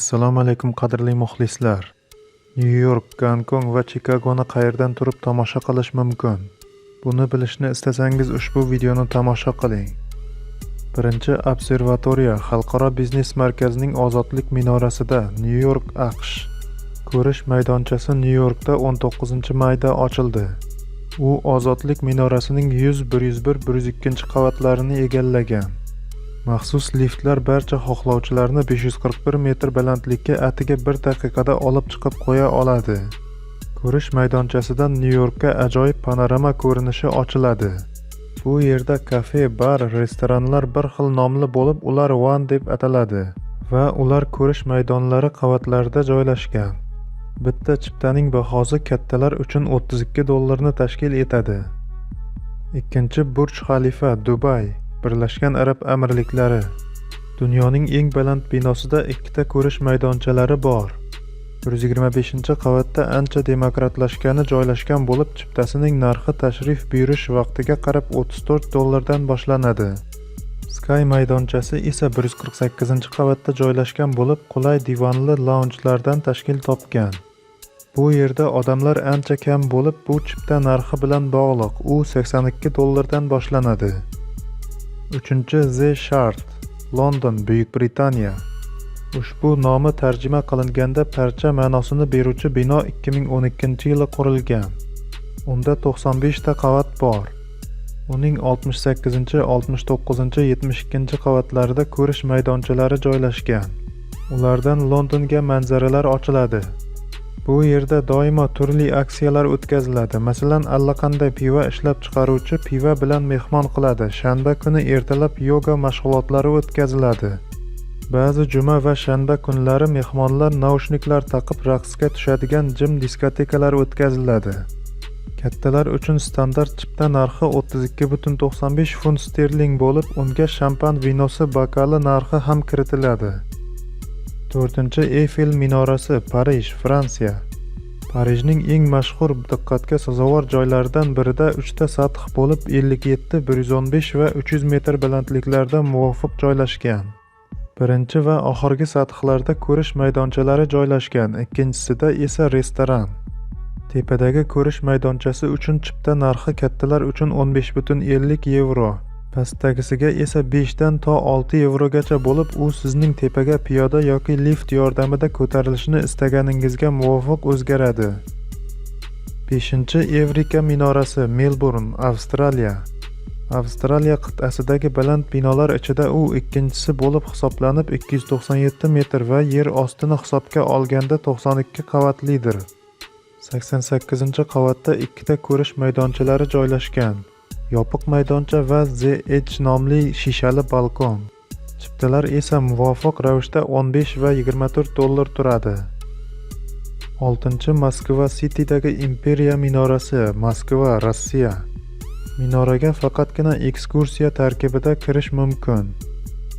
Assalomu alaykum qadrli muxlislar. Nyu-York, Gonkong va Chikagoni qayerdan turib tomosha qilish mumkin? Buni bilishni istasangiz ushbu videoni tomosha qiling. Birinchi observatoriya Xalqaro biznes markazining Ozodlik minorasida, Nyu-York, AQSh. Ko'rish maydonchasi Nyu-Yorkda 19-mayda ochildi. U Ozodlik minorasining 100, 101, 102 qavatlarini egallagan. Maxsus liftlar barcha xohlovchilarni 541 metr balandlikka atigi 1 daqiqada olib chiqib qo'ya oladi. Ko'rish maydonchasidan Nyu-Yorkka ajoyib panorama ko'rinishi ochiladi. Bu yerda kafe, bar, restoranlar bir xil nomli bo'lib, ular One deb ataladi va ular ko'rish maydonlari qavatlarda joylashgan. Bitta chiptaning bahosi kattalar uchun 32 dollarni tashkil etadi. Ikkinchi Burj Xalifa, Dubay. Birlashgan Arab Amirliklari Dunyoning eng baland binosida ikkita ko'rish maydonchalari bor. 125-qavatda ancha demokratlashgani joylashgan bo'lib, chiptasining narxi tashrif buyurish vaqtiga qarab 34 dollardan boshlanadi. Sky maydonchasi esa 148-qavatda joylashgan bo'lib, qulay divanli launjlardan tashkil topgan. Bu yerda odamlar ancha kam bo'lib, bu chipta narxi bilan bog'liq. U 82 dollardan boshlanadi. Uchinchi The Shard, London, Buyuk Britaniya. Ushbu nomi tarjima qilinganda parcha ma'nosini beruvchi bino 2012-yili qurilgan. Unda 95 ta qavat bor. Uning 68, 69, 72 qavatlarida ko'rish maydonchalari joylashgan. Ulardan Londonga manzaralar ochiladi. Bu yerda doimo turli aksiyalar o'tkaziladi. Masalan, allaqanday pivo ishlab chiqaruvchi pivo bilan mehmon qiladi. Shanba kuni ertalab yoga mashg'ulotlari o'tkaziladi. Ba'zi juma va shanba kunlari mehmonlar naushniklar taqib raqsga tushadigan jim diskotekalar o'tkaziladi. Kattalar uchun standart chipta narxi 32.95 funt sterling bo'lib, unga shampan vinosi bokali narxi ham kiritiladi. To'rtinchi eyfel minorasi parij fransiya. Parijning eng mashhur diqqatga sazovor joylaridan birida uchta sath bo'lib 57 115 va 300 metr balandliklarda muvofiq joylashgan. Birinchi va oxirgi sathlarda ko'rish maydonchalari joylashgan ikkinchisida esa restoran. Tepadagi ko'rish maydonchasi uchun chipta narxi kattalar uchun 15,50 yevro. Pastdagisiga esa 5 dan to 6 yevrogacha bo'lib u sizning tepaga piyoda yoki lift yordamida ko'tarilishni istaganingizga muvofiq o'zgaradi. 5 evrika minorasi melburn avstraliya. Avstraliya qit'asidagi baland binolar ichida u ikkinchisi bo'lib hisoblanib 297 metr va yer ostini hisobga olganda 92 qavatlidir. 88 qavatda ikkita ko'rish maydonchalari joylashgan. Yopiq maydoncha va The Edge nomli shishali balkon. Chiptalar esa muvofiq ravishda 15 va 24 dollar turadi. 6. Moskva City'dagi Imperiya minorasi, Moskva, Rossiya. Minoraga faqatgina ekskursiya tarkibida kirish mumkin.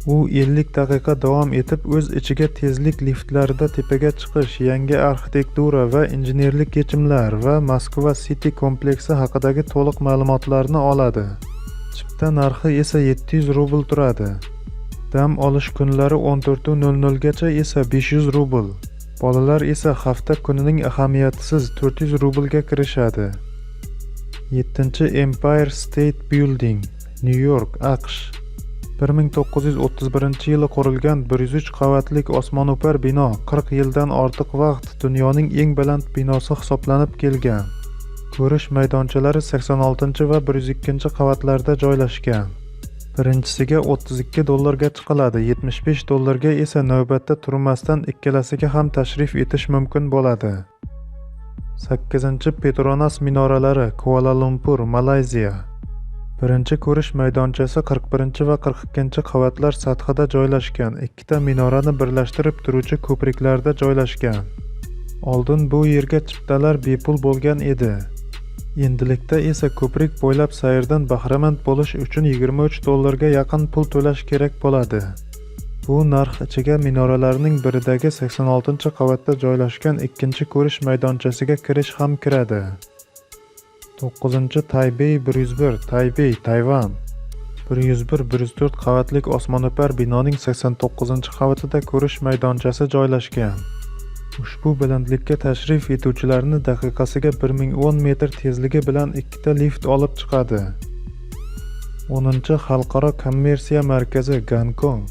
U 50 daqiqa davom etib o'z ichiga tezlik liftlarida tepaga chiqish yangi arxitektura va injenerlik yechimlar va moskva city kompleksi haqidagi to'liq ma'lumotlarni oladi. Chipta narxi esa 700 rubl turadi. Dam olish kunlari 14:00 gacha esa 500 rubl. Bolalar esa hafta kunining ahamiyatsiz 400 rublga kirishadi. 7 empire state building Nyu-York, AQSh. 1931 yili qurilgan 103 qavatlik osmono'par bino 40 yildan ortiq vaqt dunyoning eng baland binosi hisoblanib kelgan. Ko'rish maydonchalari 86 va 102 qavatlarda joylashgan. Birinchisiga 32 dollarga chiqiladi, 75 dollarga esa navbatda turmasdan ikkalasiga ham tashrif etish mumkin bo'ladi. 8 Petronas minoralari, Kuala Lumpur, Malayziya. Birinchi ko'rish maydonchasi 41 va 42 qavatlar sathida joylashgan. Ikkita minorani birlashtirib turuvchi ko'priklarda joylashgan. Oldin bu yerga chiptalar bepul bo'lgan edi. Endilikda esa ko'prik bo'ylab sayrdan bahramand bo'lish uchun 23 dollarga yaqin pul to'lash kerak bo'ladi. Bu narx ichiga minoralarning biridagi 86 qavatda joylashgan ikkinchi ko'rish maydonchasiga kirish ham kiradi. To'qqizinchi taybey bir yuz bir taybey tayvan 101-104 qavatlik osmono'par binoning 89-qavatida ko'rish maydonchasi joylashgan. Ushbu balandlikka tashrif etuvchilarni daqiqasiga 1010 metr tezligi bilan ikkita lift olib chiqadi. 10 Xalqaro kommersiya markazi Gonkong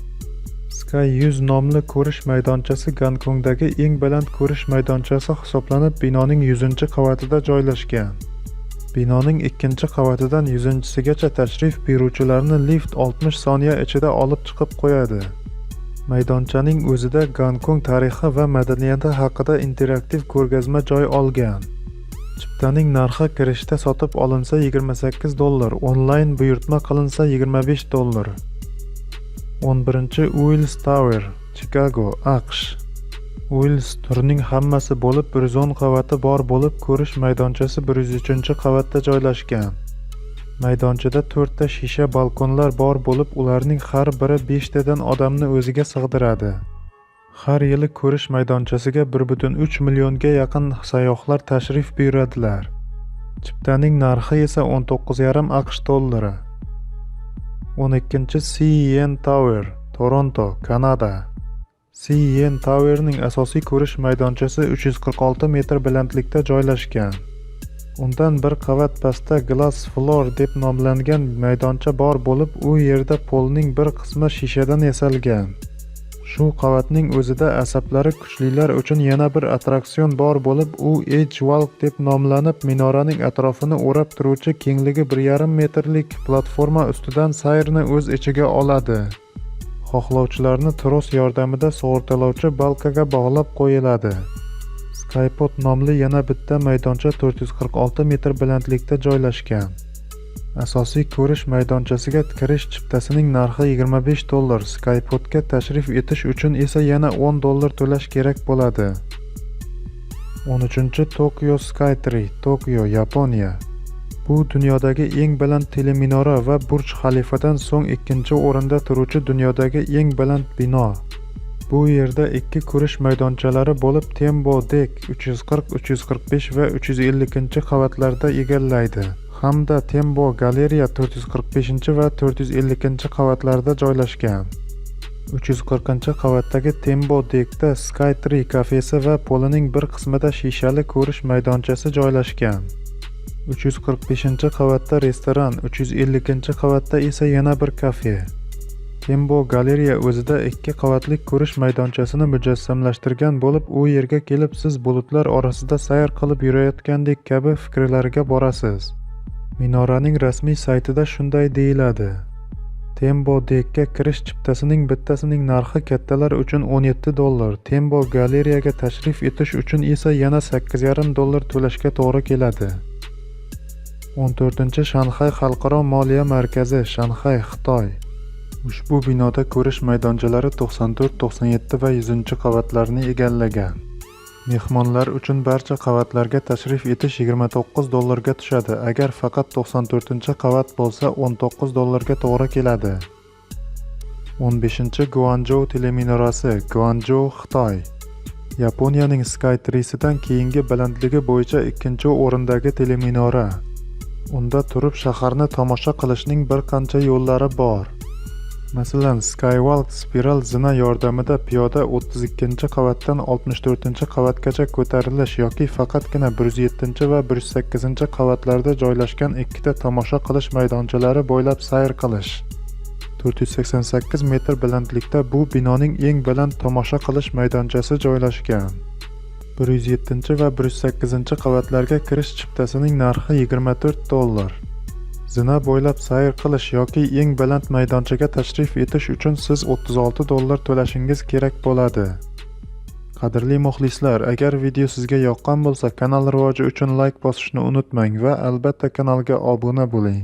Sky 100 nomli ko'rish maydonchasi Gonkongdagi eng baland ko'rish maydonchasi hisoblanib, binoning 100-qavatida joylashgan. Binoning ikkinchi qavatidan yuzinchisigacha tashrif buyuruvchilarni lift 60 soniya ichida olib chiqib qo'yadi. Maydonchaning o'zida Gonkong tarixi va madaniyati haqida interaktiv ko'rgazma joy olgan. Chiptaning narxi kirishda sotib olinsa 28 dollar, onlayn buyurtma qilinsa 25 dollar. 11-Wills Tower, Chicago, AQSh Wills turning hammasi bo'lib 110 qavati bor bo'lib, ko'rish maydonchasi 103-qavatda joylashgan. Maydonchada 4 ta shisha balkonlar bor bo'lib, ularning har biri 5 tadan odamni o'ziga sig'diradi. Har yili ko'rish maydonchasiga 1.3 millionga yaqin sayyohlar tashrif buyuradilar. Chiptaning narxi esa 19,5 AQSh dollari. 12 CN Tower, Toronto, Kanada. CN Tower'ning asosiy ko'rish maydonchasi 346 metr balandlikda joylashgan. Undan bir qavat pastda Glass Floor deb nomlangan maydoncha bor bo'lib, u yerda polning bir qismi shishadan yasalgan. Shu qavatning o'zida asablari kuchlilar uchun yana bir attraksion bor bo'lib, u Edge Walk deb nomlanib, minoraning atrofini o'rab turuvchi kengligi 1,5 metrlik platforma ustidan sayrni o'z ichiga oladi. Xohlovchilarni tros yordamida sug'urtalovchi balkaga bog'lab qo'yiladi. Skypod nomli yana bitta maydoncha 446 metr balandlikda joylashgan. Asosiy ko'rish maydonchasiga kirish chiptasining narxi 25 dollar. Skypodga tashrif etish uchun esa yana 10 dollar to'lash kerak bo'ladi. 13 tokyo skytree tokyo yaponiya. Bu dunyodagi eng baland teleminora va Burj Xalifadan so'ng ikkinchi o'rinda turuvchi dunyodagi eng baland bino. Bu yerda ikki ko'rish maydonchalari bo'lib, Tembo Deck 340, 345 va 350 qavatlarda egallaydi. Hamda Tembo Galeriya 445 va 450 qavatlarda joylashgan. 340 qavatdagi Tembo Deckda Skytree kafesi va polining bir qismida shishali ko'rish maydonchasi joylashgan. 345 qavatda restoran, 350 qavatda esa yana bir kafe. Tembo galereya o'zida ikki qavatli ko'rish maydonchasini mujassamlashtirgan bo'lib, u yerga kelib siz bulutlar orasida sayr qilib yurayotgandek kabi fikrlarga borasiz. Minoraning rasmiy saytida shunday deyiladi. Tembo Deckga kirish chiptasining bittasining narxi kattalar uchun 17 dollar, Tembo Galeriyaga tashrif etish uchun esa yana 8,5 dollar to'lashga to'g'ri keladi. 14 Shanxay xalqaro moliya markazi, Shanxay, Xitoy. Ushbu binoda ko'rish maydonchalari 94, 97 va 100 qavatlarni egallagan. Mehmonlar uchun barcha qavatlarga tashrif etish 29 dollarga tushadi. Agar faqat 94-qavat bo'lsa, 19 dollarga to'g'ri keladi. 15 Guanzhou teleminorasi, Guanzhou, Xitoy. Yaponiyaning Skytreesidan keyingi balandligi bo'yicha ikkinchi o'rindagi teleminora. Unda turib shaharni tomosha qilishning bir qancha yo'llari bor. Masalan, Skywalk spiral zina yordamida piyoda 32-qavatdan 64-qavatgacha ko'tarilish yoki faqatgina 107 va 108 qavatlarda joylashgan ikkita tomosha qilish maydonchalari bo'ylab sayr qilish. 488 metr balandlikda bu binoning eng baland tomosha qilish maydonchasi joylashgan. 107 va 108 qavatlarga kirish chiptasining narxi 24 dollar. Zina bo'ylab sayr qilish yoki eng baland maydonchaga tashrif etish uchun siz 36 dollar to'lashingiz kerak bo'ladi. Qadrli muxlislar, agar video sizga yoqqan bo'lsa, kanal rivoji uchun like bosishni unutmang va albatta kanalga obuna bo'ling.